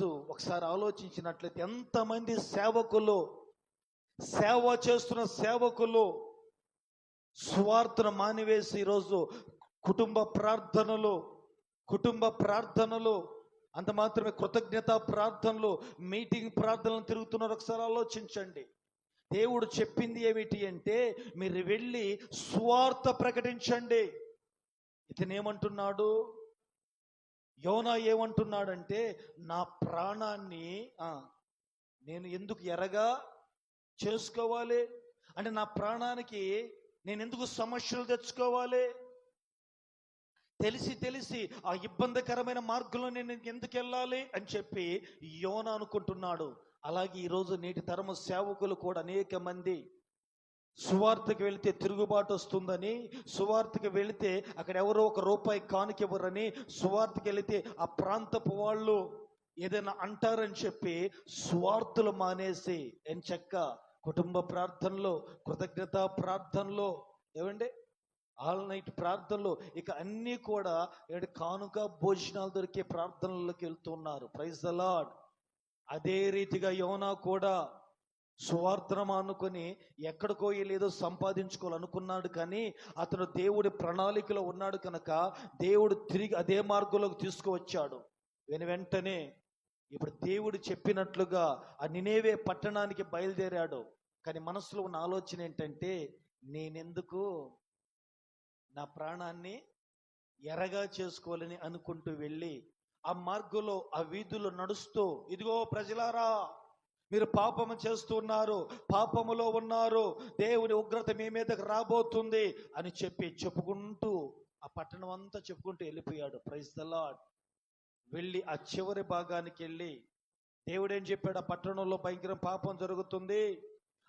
ఈరోజు ఒకసారి ఆలోచించినట్లయితే ఎంతమంది సేవకులు సేవ చేస్తున్న సేవకులు స్వార్థను మానివేసి ఈరోజు కుటుంబ ప్రార్థనలు కుటుంబ ప్రార్థనలు అంత మాత్రమే కృతజ్ఞత ప్రార్థనలు మీటింగ్ ప్రార్థనలు తిరుగుతున్నారు. ఒకసారి ఆలోచించండి. దేవుడు చెప్పింది ఏమిటి అంటే మీరు వెళ్ళి స్వార్థ ప్రకటించండి. ఇతనేమంటున్నాడు యోనా ఏమంటున్నాడంటే నా ప్రాణాన్ని నేను ఎందుకు ఎరగా చేసుకోవాలి? అంటే నా ప్రాణానికి నేను ఎందుకు సమస్యలు తెచ్చుకోవాలి? తెలిసి తెలిసి ఆ ఇబ్బందికరమైన మార్గంలో నేను ఎందుకు వెళ్ళాలి? అని చెప్పి యోన అనుకుంటున్నాడు. అలాగే ఈరోజు నేటి తరము సేవకులు కూడా అనేక మంది సువార్తకి వెళితే తిరుగుబాటు వస్తుందని సువార్తకి వెళితే అక్కడ ఎవరో ఒక రూపాయి కానుకివ్వరని సువార్తకి వెళితే ఆ ప్రాంతపు వాళ్ళు ఏదైనా అంటారని చెప్పి స్వార్థులు మానేసి ఎంచక్క కుటుంబ ప్రార్థనలో కృతజ్ఞత ప్రార్థనలో ఏమండి? ఆల్ నైట్ ప్రార్థనలు ఇక అన్నీ కూడా ఏడు కానుక భోజనాలు దొరికే ప్రార్థనలోకి వెళ్తున్నారు. ప్రైజ్ ద లాడ్ అదే రీతిగా యోనా కూడా సువార్థనం అనుకుని ఎక్కడికో లేదో సంపాదించుకోవాలనుకున్నాడు కానీ అతను దేవుడి ప్రణాళికలో ఉన్నాడు కనుక దేవుడు తిరిగి అదే మార్గంలోకి తీసుకువచ్చాడు. వెను వెంటనే ఇప్పుడు దేవుడు చెప్పినట్లుగా ఆ నినేవే పట్టణానికి బయలుదేరాడు. కానీ మనసులో ఉన్న ఆలోచన ఏంటంటే నేనెందుకు నా ప్రాణాన్ని ఎరగా చేసుకోవాలని అనుకుంటూ వెళ్ళి ఆ మార్గంలో ఆ వీధుల్లో నడుస్తూ ఇదిగో ప్రజలారా మీరు పాపము చేస్తున్నారు పాపములో ఉన్నారు దేవుని ఉగ్రత మీ మీదకి రాబోతుంది అని చెప్పి చెప్పుకుంటూ ఆ పట్టణం అంతా చెప్పుకుంటూ వెళ్ళిపోయాడు. ప్రైజ్ ద లాడ్ వెళ్ళి ఆ చివరి భాగానికి వెళ్ళి దేవుడు ఏం చెప్పాడు? ఆ పట్టణంలో భయంకరం పాపం జరుగుతుంది.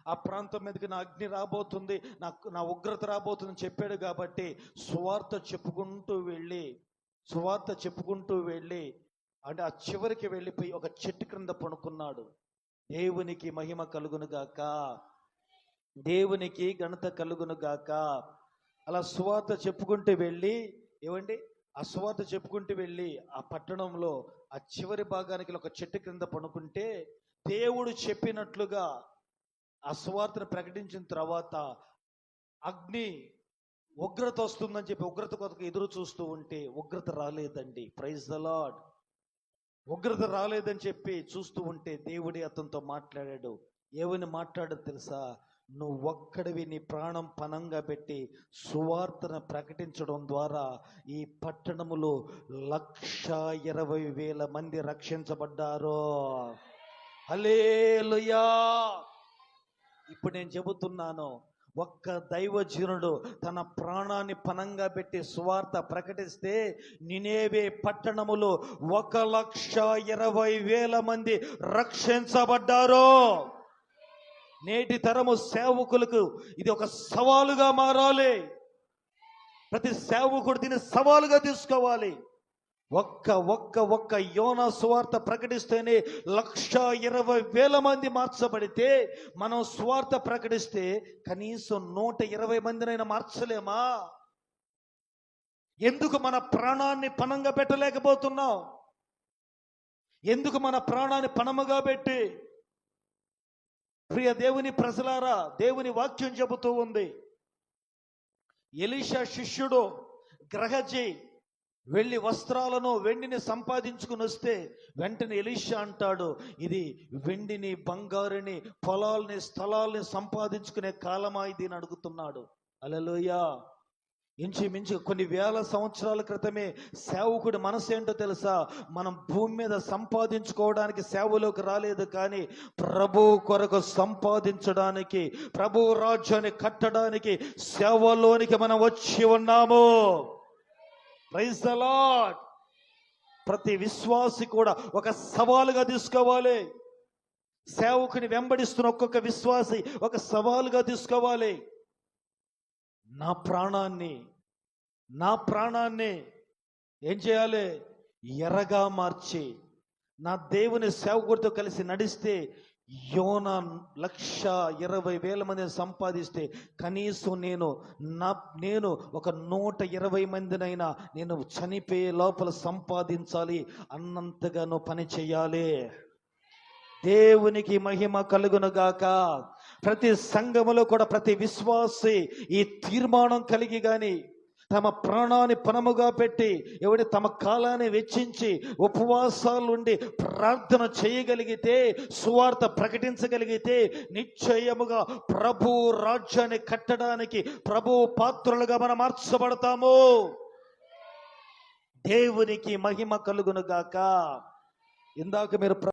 ఆ ప్రాంతం మీదకి నా అగ్ని రాబోతుంది నాకు నా ఉగ్రత రాబోతుందని చెప్పాడు కాబట్టి సువార్త చెప్పుకుంటూ వెళ్ళి సువార్త చెప్పుకుంటూ వెళ్ళి అంటే ఆ చివరికి వెళ్ళిపోయి ఒక చెట్టు క్రింద పడుకున్నాడు. దేవునికి మహిమ కలుగును గాక. దేవునికి ఘనత కలుగును గాక. అలా సువార్త చెప్పుకుంటూ వెళ్ళి ఏమండి ఆ సువార్త చెప్పుకుంటూ వెళ్ళి ఆ పట్టణంలో ఆ చివరి భాగానికి ఒక చెట్టు క్రింద పడుకుంటే దేవుడు చెప్పినట్లుగా ఆ సువార్తను ప్రకటించిన తర్వాత అగ్ని ఉగ్రత వస్తుందని చెప్పి ఉగ్రత కొరకు ఎదురు చూస్తూ ఉంటే ఉగ్రత రాలేదండి. ప్రైజ్ ద లాడ్ ఉగ్రత రాలేదని చెప్పి చూస్తూ ఉంటే దేవుడి అతనితో మాట్లాడాడు. ఏమని మాట్లాడదు తెలుసా? నువ్వు ఒక్కడివి నీ ప్రాణం పనంగా పెట్టి సువార్తను ప్రకటించడం ద్వారా ఈ పట్టణములో లక్ష ఇరవై వేల మంది రక్షించబడ్డారు. హల్లెలూయా! ఇప్పుడు నేను చెబుతున్నాను ఒక్క దైవజనుడు తన ప్రాణాన్ని పనంగా పెట్టి సువార్త ప్రకటిస్తే నినేవే పట్టణములో ఒక లక్ష ఇరవై వేల మంది రక్షించబడ్డారు. నేటి తరము సేవకులకు ఇది ఒక సవాలుగా మారాలి. ప్రతి సేవకుడు దీన్ని సవాలుగా తీసుకోవాలి. ఒక్క ఒక్క ఒక్క యోన స్వార్థ ప్రకటిస్తేనే లక్ష ఇరవై వేల మంది మార్చబడితే మనం స్వార్థ ప్రకటిస్తే కనీసం నూట ఇరవై మందినైనా మార్చలేమా? ఎందుకు మన ప్రాణాన్ని పణంగా పెట్టలేకపోతున్నాం? ఎందుకు మన ప్రాణాన్ని పణముగా పెట్టి? ప్రియ దేవుని ప్రజలారా దేవుని వాక్యం చెబుతూ ఉంది. ఎలీషా శిష్యుడు గ్రహజీ వెళ్ళి వస్త్రాలను వెండిని సంపాదించుకుని వస్తే వెంటనే ఎలీషా అంటాడు ఇది వెండిని బంగారుని పొలాల్ని స్థలాల్ని సంపాదించుకునే కాలమా ఇది అని అడుగుతున్నాడు. అలలోయా ఇంచుమించు కొన్ని వేల సంవత్సరాల క్రితమే సేవకుడి మనసు ఏంటో తెలుసా? మనం భూమి మీద సంపాదించుకోవడానికి సేవలోకి రాలేదు కానీ ప్రభు కొరకు సంపాదించడానికి ప్రభు రాజ్యాన్ని కట్టడానికి సేవలోనికి మనం వచ్చి ఉన్నాము. ప్రైజ్ ద లాడ్ ప్రతి విశ్వాసి కూడా ఒక సవాలుగా తీసుకోవాలి. సేవకుని వెంబడిస్తున్న ఒక్కొక్క విశ్వాసి ఒక సవాలుగా తీసుకోవాలి. నా ప్రాణాన్ని నా ప్రాణాన్ని ఏం చేయాలి? ఎర్రగా మార్చి నా దేవుని సేవకుడితో కలిసి నడిస్తే యోన లక్ష ఇరవై వేల మందిని సంపాదిస్తే కనీసం నేను నా నేను ఒక నూట ఇరవై మందినైనా నేను చనిపోయే లోపల సంపాదించాలి అన్నంతగానో పని చేయాలి. దేవునికి మహిమ కలుగునుగాక. ప్రతి సంఘములో కూడా ప్రతి విశ్వాసి ఈ తీర్మానం కలిగి కానీ తమ ప్రాణాన్ని పణముగా పెట్టి ఎవడి తమ కాలాన్ని వెచ్చించి ఉపవాసాలుండి ప్రార్థన చేయగలిగితే సువార్త ప్రకటించగలిగితే నిశ్చయముగా ప్రభు రాజ్యాన్ని కట్టడానికి ప్రభు పాత్రలుగా మనం మార్చబడతాము. దేవునికి మహిమ కలుగునుగాక ఇందాక మీరు